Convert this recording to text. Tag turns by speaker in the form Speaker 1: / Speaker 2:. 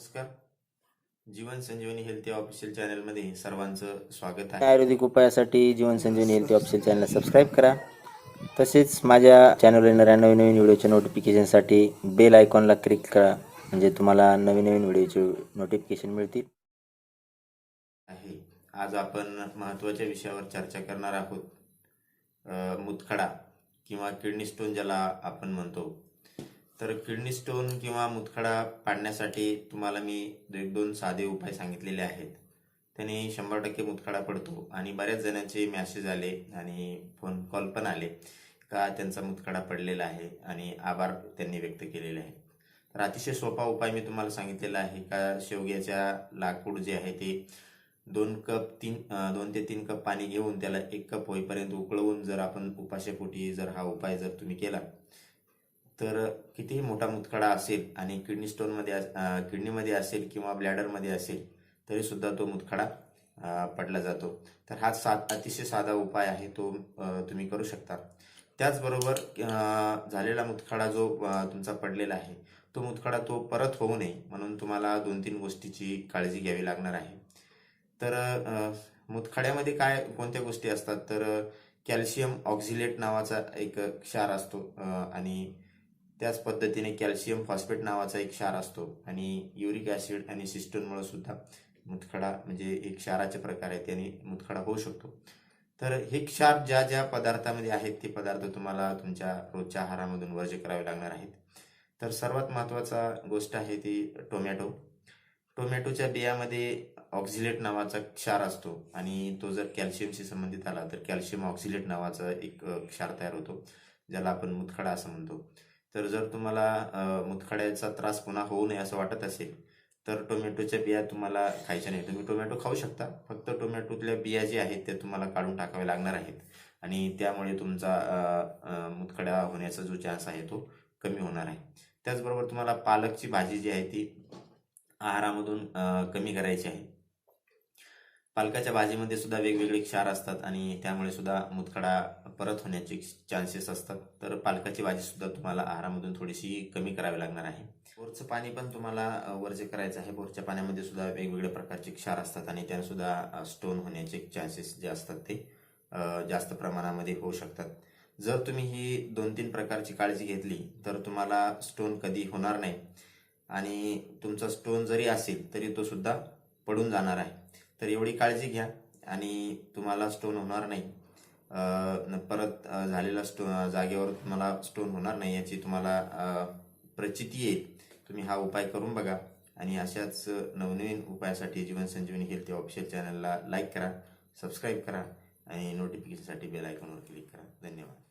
Speaker 1: नमस्कार. जीवन Sanjeevani health official चॅनलमध्ये सर्वांचं स्वागत आहे.
Speaker 2: आयुर्वेदिक उपायासाठी जीवन संजीवनी हेल्थ ऑफिशियल चॅनलला सबस्क्राईब करा. तसेच माझ्या चॅनलवर येणाऱ्या नवीन नवीन व्हिडिओच्या नोटिफिकेशनसाठी बेल आयकॉनला क्लिक करा. म्हणजे तुम्हाला नवीन नवीन व्हिडिओचे नोटिफिकेशन मिळतील.
Speaker 1: आहे. आज आपण महत्त्वाच्या विषयावर चर्चा करणार आहोत. मुतखडा किंवा किडनी स्टोन ज्याला आपण म्हणतो. तर किडनी स्टोन किंवा मुतखडा पाडण्यासाठी तुम्हाला मी एक दोन साधे उपाय सांगितलेले आहेत. त्याने शंभर टक्के मुतखडा पडतो आणि बऱ्याच जणांचे मॅसेज आले आणि फोन कॉल पण आले का त्यांचा मुतखडा पडलेला आहे आणि आभार त्यांनी व्यक्त केलेले आहे तर अतिशय सोपा उपाय मी तुम्हाला सांगितलेला आहे का शेवग्याच्या लाकूड जे आहे ते दोन कप तीन दोन ते तीन कप पाणी घेऊन त्याला एक कप होईपर्यंत उकळवून जर आपण उपाशेपोटी जर हा उपाय जर तुम्ही केला तर कितीही मोठा मुतखडा असेल आणि किडनी स्टोनमध्ये अस- किडनीमध्ये असेल किंवा ब्लॅडरमध्ये असेल तरी सुद्धा तो मुतखडा पडला जातो. तर हा सा अतिशय साधा उपाय आहे तो तुम्ही करू शकता. त्याचबरोबर झालेला मुतखडा जो तुमचा पडलेला आहे तो मुतखडा तो परत होऊ नये म्हणून तुम्हाला दोन तीन गोष्टीची काळजी घ्यावी लागणार आहे. तर मुतखड्यामध्ये काय कोणत्या गोष्टी असतात? तर कॅल्शियम ऑक्झिलेट नावाचा एक क्षार असतो आणि त्याच पद्धतीने कॅल्शियम फॉस्फेट नावाचा एक क्षार असतो आणि युरिक ॲसिड आणि सिस्टोनमुळे सुद्धा मुतखडा म्हणजे एक क्षाराचे प्रकार आहे त्याने मुतखडा होऊ शकतो. तर हे क्षार ज्या ज्या पदार्थामध्ये आहेत ते पदार्थ तुम्हाला तुमच्या रोजच्या आहारामधून वर्ज्य करावे लागणार आहेत. तर सर्वात महत्त्वाचा गोष्ट आहे ती टोमॅटो. टोमॅटोच्या बियामध्ये ऑक्झिलेट नावाचा क्षार असतो आणि तो जर कॅल्शियमशी संबंधित आला तर कॅल्शियम ऑक्झिलेट नावाचा एक क्षार तयार होतो ज्याला आपण मुतखडा असं म्हणतो. तर जर तुम्हाला मुतखड्याचा त्रास पुन्हा होऊ नये असं वाटत असेल तर टोमॅटोच्या बिया तुम्हाला खायच्या नाही तुम्ही टोमॅटो खाऊ शकता फक्त टोमॅटोतल्या बिया ज्या आहेत त्या तुम्हाला काढून टाकाव्या लागणार आहेत. आणि त्यामुळे तुमचा मुतखड्या मुतखडा होण्याचा जो चान्स आहे तो कमी होणार आहे. त्याचबरोबर तुम्हाला पालकची भाजी जी आहे ती आहारामधून कमी करायची आहे. पालकाच्या भाजीमध्ये सुद्धा वेगवेगळे क्षार असतात आणि त्यामुळे सुद्धा मुतखडा परत होण्याचे चान्सेस असतात. तर पालकाची भाजी सुद्धा तुम्हाला आहारामधून थोडीशी कमी करावी लागणार आहे. बोरचं पाणी पण तुम्हाला अ, वर्ज्य करायचं आहे बोरच्या पाण्यामध्ये सुद्धा वेगवेगळ्या प्रकारचे क्षार असतात आणि त्याने सुद्धा स्टोन होण्याचे चान्सेस जे असतात ते जास्त प्रमाणामध्ये होऊ शकतात. जर तुम्ही ही दोन तीन प्रकारची काळजी घेतली तर तुम्हाला स्टोन कधी होणार नाही. आणि तुमचा स्टोन जरी असेल तरी तो सुद्धा पडून जाणार आहे. तर एवढी काळजी घ्या आणि तुम्हाला स्टोन होणार नाही. न- परत झालेला स्टो जागेवर तुम्हाला स्टोन होणार नाही याची तुम्हाला प्रचिती येईल तुम्ही हा उपाय करून बघा आणि अशाच नवनवीन उपायासाठी जीवन संजीवनी हेल्थ ऑफिशियल चॅनलला लाईक करा सबस्क्राईब करा आणि नोटिफिकेशनसाठी बेल आयकॉनवर क्लिक करा. धन्यवाद.